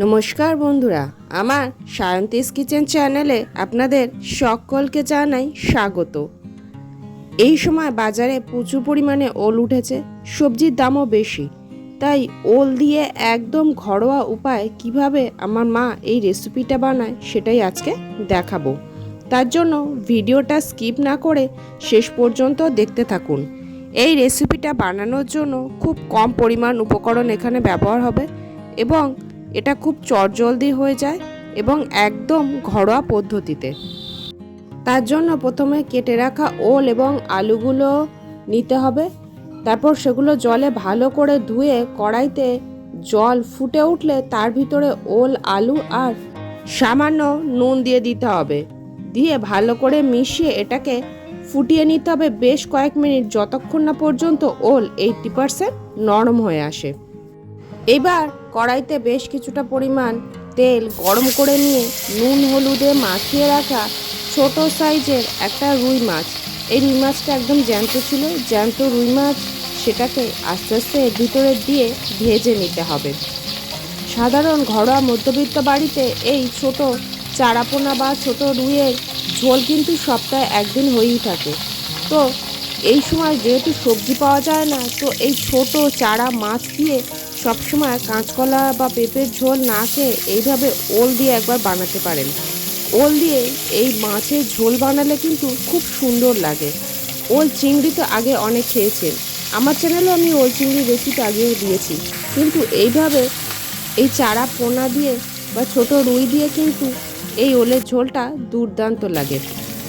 নমস্কার বন্ধুরা, আমার সায়ন্তিস কিচেন চ্যানেলে আপনাদের সকলকে জানাই স্বাগত। এই সময় বাজারে প্রচুর পরিমাণে ওল উঠেছে, সবজির দামও বেশি। তাই ওল দিয়ে একদম ঘরোয়া উপায় কীভাবে আমার মা এই রেসিপিটা বানায় সেটাই আজকে দেখাবো। তার জন্য ভিডিওটা স্কিপ না করে শেষ পর্যন্ত দেখতে থাকুন। এই রেসিপিটা বানানোর জন্য খুব কম পরিমাণ উপকরণ এখানে ব্যবহার হবে এবং এটা খুব চটজলদি হয়ে যায় এবং একদম ঘরোয়া পদ্ধতিতে। তার জন্য প্রথমে কেটে রাখা ওল এবং আলুগুলো নিতে হবে। তারপর সেগুলো জলে ভালো করে ধুয়ে কড়াইতে জল ফুটে উঠলে তার ভিতরে ওল, আলু আর সামান্য নুন দিয়ে দিতে হবে। দিয়ে ভালো করে মিশিয়ে এটাকে ফুটিয়ে নিতে হবে বেশ কয়েক মিনিট, যতক্ষণ না পর্যন্ত ওল এইটটি পারসেন্ট নরম হয়ে আসে। এবার কড়াইতে বেশ কিছুটা পরিমাণ তেল গরম করে নিয়ে নুন হলুদে মাখিয়ে রাখা ছোট সাইজের একটা রুই মাছ। এই রুই মাছটা একদম জ্যান্ত ছিল, জ্যান্ত রুই মাছ সেটাকে আস্তে আস্তে ভিতরে দিয়ে ভেজে নিতে হবে। সাধারণ ঘরোয়া মধ্যবিত্ত বাড়িতে এই ছোট চারাপোনা বা ছোট রুইয়ের ঝোল কিন্তু সপ্তাহে একদিন হয়েই থাকে। তো এই সময় যেহেতু সবজি পাওয়া যায় না, তো এই ছোট চারা মাছ দিয়ে সবসময় কাঁচকলা বা পেঁপের ঝোল না খেয়ে এইভাবে ওল দিয়ে একবার বানাতে পারেন। ওল দিয়ে এই মাছের ঝোল বানালে কিন্তু খুব সুন্দর লাগে। ওল চিংড়ি তো আগে অনেক খেয়েছেন। আমার চ্যানেলে আমি ওল চিংড়ির রেসিপি আগেও দিয়েছি। কিন্তু এইভাবে এই চারা পোনা দিয়ে বা ছোট রুই দিয়ে কিন্তু এই ওলের ঝোলটা দুর্দান্ত লাগে।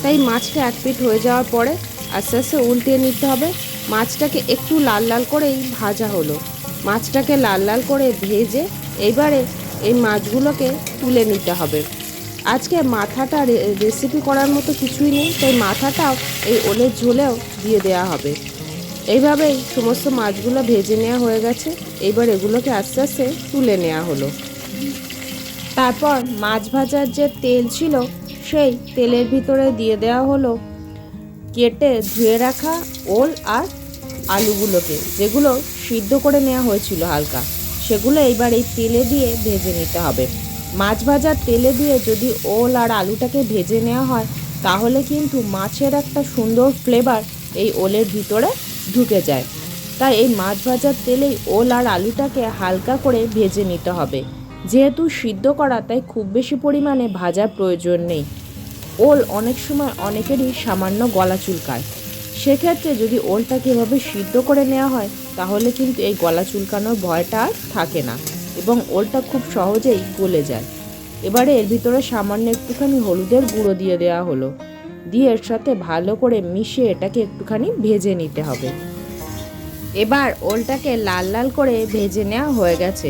তাই মাছটা এক পিট হয়ে যাওয়ার পরে আস্তে আস্তে উল্টে নিতে হবে। মাছটাকে একটু লাল লাল করেই ভাজা হলো। মাছটাকে লাল লাল করে ভেজে এবারে এই মাছগুলোকে তুলে নিতে হবে। আজকে মাথাটা রেসিপি করার মতো কিছুই নেই, তাই মাথাটাও এই ওলের ঝোলেও দিয়ে দেওয়া হবে। এইভাবেই সমস্ত মাছগুলো ভেজে নেওয়া হয়ে গেছে, এবার এগুলোকে আস্তে আস্তে তুলে নেওয়া হলো। তারপর মাছ ভাজার যে তেল ছিল, সেই তেলের ভিতরে দিয়ে দেওয়া হলো কেটে ধুয়ে রাখা ওল আর আলুগুলোকে, যেগুলো সিদ্ধ করে নেওয়া হয়েছিল হালকা। সেগুলো এইবার এই তেলে দিয়ে ভেজে নিতে হবে। মাছ ভাজার তেলে দিয়ে যদি ওল আর আলুটাকে ভেজে নেওয়া হয়, তাহলে কিন্তু মাছের একটা সুন্দর ফ্লেভার এই ওলের ভিতরে ঢুকে যায়। তাই এই মাছ ভাজার তেলেই ওল আর আলুটাকে হালকা করে ভেজে নিতে হবে। যেহেতু সিদ্ধ করা, তাই খুব বেশি পরিমাণে ভাজার প্রয়োজন নেই। ওল অনেক সময় অনেকেরই সামান্য গলা চুলকায়। সেক্ষেত্রে যদি ওলটাকে এভাবে সিদ্ধ করে নেওয়া হয়, তাহলে কিন্তু এই গলা চুলকানোর ভয়টা আর থাকে না এবং ওলটা খুব সহজেই গলে যায়। এবারে এর ভিতরে সামান্য একটুখানি হলুদের গুঁড়ো দিয়ে দেওয়া হলো। দিয়ে এর সাথে ভালো করে মিশিয়ে এটাকে একটুখানি ভেজে নিতে হবে। এবার ওলটাকে লাল লাল করে ভেজে নেওয়া হয়ে গেছে।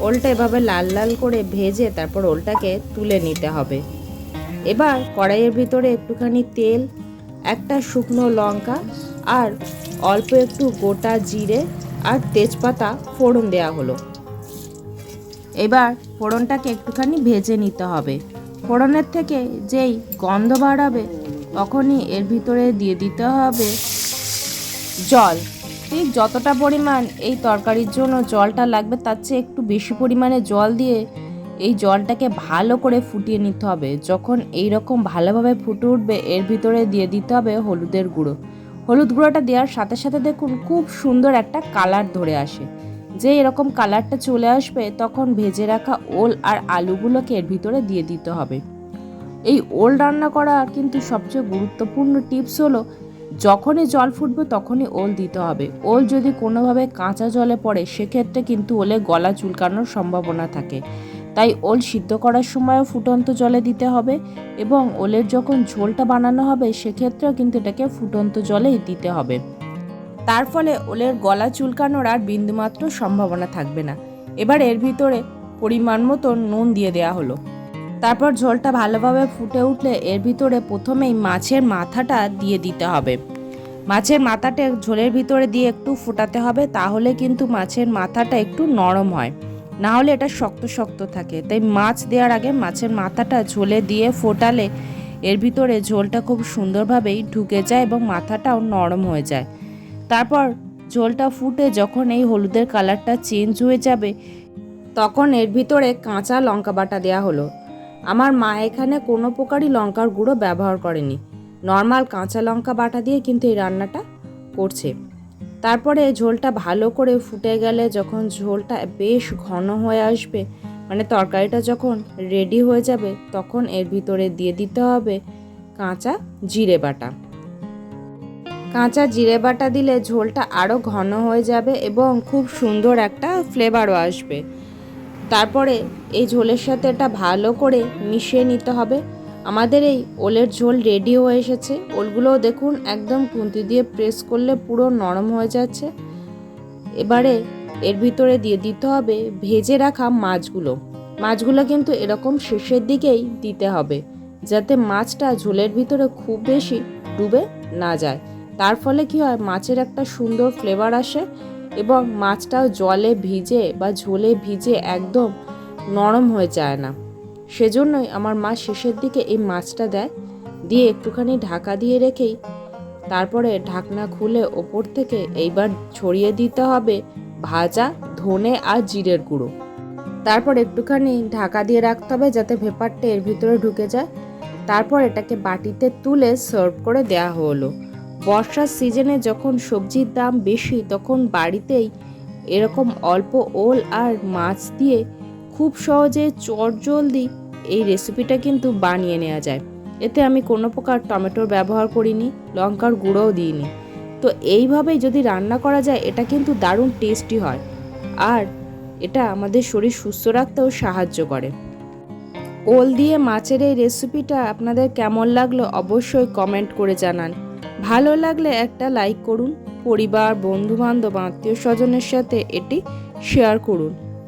ওলটা এভাবে লাল লাল করে ভেজে তারপর ওলটাকে তুলে নিতে হবে। এবার কড়াইয়ের ভিতরে একটুখানি তেল একটা শুকনো লঙ্কা আর অল্প একটু গোটা জিরে আর তেজপাতা ফোড়ন দেওয়া হলো। এবার ফোড়নটাকে একটুখানি ভেজে নিতে হবে। ফোড়নের থেকে যেই গন্ধ বাড়াবে, তখনই এর ভিতরে দিয়ে দিতে হবে জল। ঠিক যতটা পরিমাণ এই তরকারির জন্য জলটা লাগবে, তার চেয়ে একটু বেশি পরিমাণে জল দিয়ে এই জলটাকে ভালো করে ফুটিয়ে নিতে হবে। যখন এই রকম ভালোভাবে ফুটে উঠবে, এর ভিতরে দিয়ে দিতে হবে হলুদের গুঁড়ো। হলুদ গুঁড়োটা দেওয়ার সাথে সাথে দেখুন খুব সুন্দর একটা কালার ধরে আসে। যে এরকম কালারটা চলে আসবে, তখন ভেজে রাখা ওল আর আলুগুলোকে এর ভিতরে দিয়ে দিতে হবে। এই ওল রান্না করা কিন্তু সবচেয়ে গুরুত্বপূর্ণ টিপস হলো, যখনই জল ফুটবে তখনই ওল দিতে হবে। ওল যদি কোনোভাবে কাঁচা জলে পড়ে, সেক্ষেত্রে কিন্তু ওলে গলা চুলকানোর সম্ভাবনা থাকে। তাই ওল সিদ্ধ করার সময়ও ফুটন্ত জলে দিতে হবে এবং ওলের যখন ঝোলটা বানানো হবে সেক্ষেত্রেও কিন্তু এটাকে ফুটন্ত জলেই দিতে হবে। তার ফলে ওলের গলা চুলকানোর আর বিন্দুমাত্র সম্ভাবনা থাকবে না। এবার এর ভিতরে পরিমাণ মতো নুন দিয়ে দেওয়া হলো। তারপর ঝোলটা ভালোভাবে ফুটে উঠলে এর ভিতরে প্রথমেই মাছের মাথাটা দিয়ে দিতে হবে। মাছের মাথাটা ঝোলের ভিতরে দিয়ে একটু ফোটাতে হবে, তাহলে কিন্তু মাছের মাথাটা একটু নরম হয়। না হলে এটা শক্ত শক্ত থাকে। তাই মাছ দেওয়ার আগে মাছের মাথাটা ঝোলে দিয়ে ফোটালে এর ভিতরে ঝোলটা খুব সুন্দরভাবেই ঢুকে যায় এবং মাথাটাও নরম হয়ে যায়। তারপর ঝোলটা ফুটে যখন এই হলুদের কালারটা চেঞ্জ হয়ে যাবে, তখন এর ভিতরে কাঁচা লঙ্কা বাটা দেওয়া হলো। আমার মা এখানে কোনো প্রকারই লঙ্কার গুঁড়ো ব্যবহার করেনি। নর্মাল কাঁচা লঙ্কা বাটা দিয়ে কিন্তু এই রান্নাটা করছে। তারপরে ঝোলটা ভালো করে ফুটে গেলে যখন ঝোলটা বেশ ঘন হয়ে আসবে মানে তরকারিটা যখন রেডি হয়ে যাবে, তখন এর ভিতরে দিয়ে দিতে হবে কাঁচা জিরে বাটা। কাঁচা জিরে বাটা দিলে ঝোলটা আরও ঘন হয়ে যাবে এবং খুব সুন্দর একটা ফ্লেভারও আসবে। তারপরে এই ঝোলের সাথে এটা ভালো করে মিশিয়ে নিতে হবে। আমাদের এই ওলের ঝোল রেডি হয়ে এসেছে। ওলগুলোও দেখুন, একদম খুন্তি দিয়ে প্রেস করলে পুরো নরম হয়ে যাচ্ছে। এবারে এর ভিতরে দিয়ে দিতে হবে ভেজে রাখা মাছগুলো। মাছগুলো কিন্তু এরকম শেষের দিকেই দিতে হবে, যাতে মাছটা ঝোলের ভিতরে খুব বেশি ডুবে না যায়। তার ফলে কি হয়, মাছের একটা সুন্দর ফ্লেভার আসে এবং মাছটাও জলে ভিজে বা ঝোলে ভিজে একদম নরম হয়ে যায় না। সেজন্যই আমার মা শেষের দিকে এই মাছটা দেয়, দিয়ে একটুখানি ঢাকা দিয়ে রেখেই তারপরে ঢাকনা খুলে ওপর থেকে এইবার ছড়িয়ে দিতে হবে ভাজা, ধনে আর জিরের গুঁড়ো। তারপর একটুখানি ঢাকা দিয়ে রাখতে হবে যাতে ভেপারটা এর ভিতরে ঢুকে যায়। তারপর এটাকে বাটিতে তুলে সার্ভ করে দেওয়া হলো। বর্ষার সিজনে যখন সবজির দাম বেশি, তখন বাড়িতেই এরকম অল্প ওল আর মাছ দিয়ে খুব সহজে চটজলদি এই রেসিপিটা কিন্তু বানিয়ে নেওয়া যায়। এতে আমি কোনো প্রকার টমেটোর ব্যবহার করিনি, লঙ্কার গুঁড়োও দিইনি। তো এইভাবেই যদি রান্না করা যায়, এটা কিন্তু দারুণ টেস্টি হয়। আর এটা আমাদের শরীর সুস্থ রাখতেও সাহায্য করে। ওল দিয়ে মাছের এই রেসিপিটা আপনাদের কেমন লাগল অবশ্যই কমেন্ট করে জানান। ভালো লাগলে একটা লাইক করুন, পরিবার বন্ধু বান্ধব আত্মীয় স্বজনের সাথে এটি শেয়ার করুন।